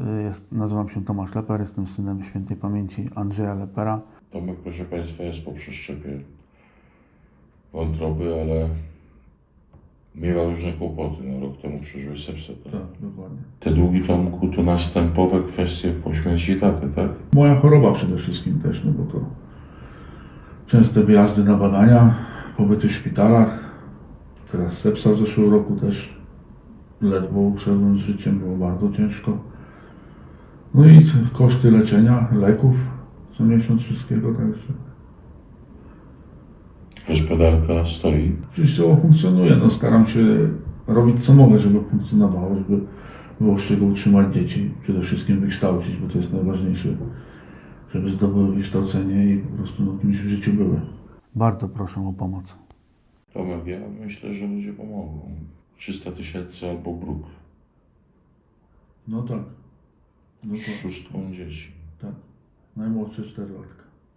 Y, Jest, nazywam się Tomasz Leper, jestem synem świętej pamięci Andrzeja Lepera. Tomek, proszę Państwa, jest po przeszczepie wątroby, ale miewa różne kłopoty. No, rok temu przeżył sepsę. Tak? dokładnie. Te długi, Tomku, to następowe kwestie po śmierci taty, tak? Moja choroba przede wszystkim też, no bo to częste wyjazdy na badania, pobyty w szpitalach. Teraz sepsa w zeszłym roku też ledwo uszedłem z życiem, było bardzo ciężko. No i koszty leczenia, leków co miesiąc wszystkiego, także Gospodarka stoi. Oczywiście funkcjonuje, no staram się robić co mogę, żeby funkcjonowało, żeby było z czego utrzymać dzieci, przede wszystkim wykształcić, bo to jest najważniejsze, żeby zdobyły wykształcenie i po prostu no, kimś w życiu były. Bardzo proszę o pomoc. Tomek, ja myślę, że ludzie pomogą. 300 tysięcy albo bruk. No tak, no to szóstką dzieci. tak, najmłodsze czterolatka.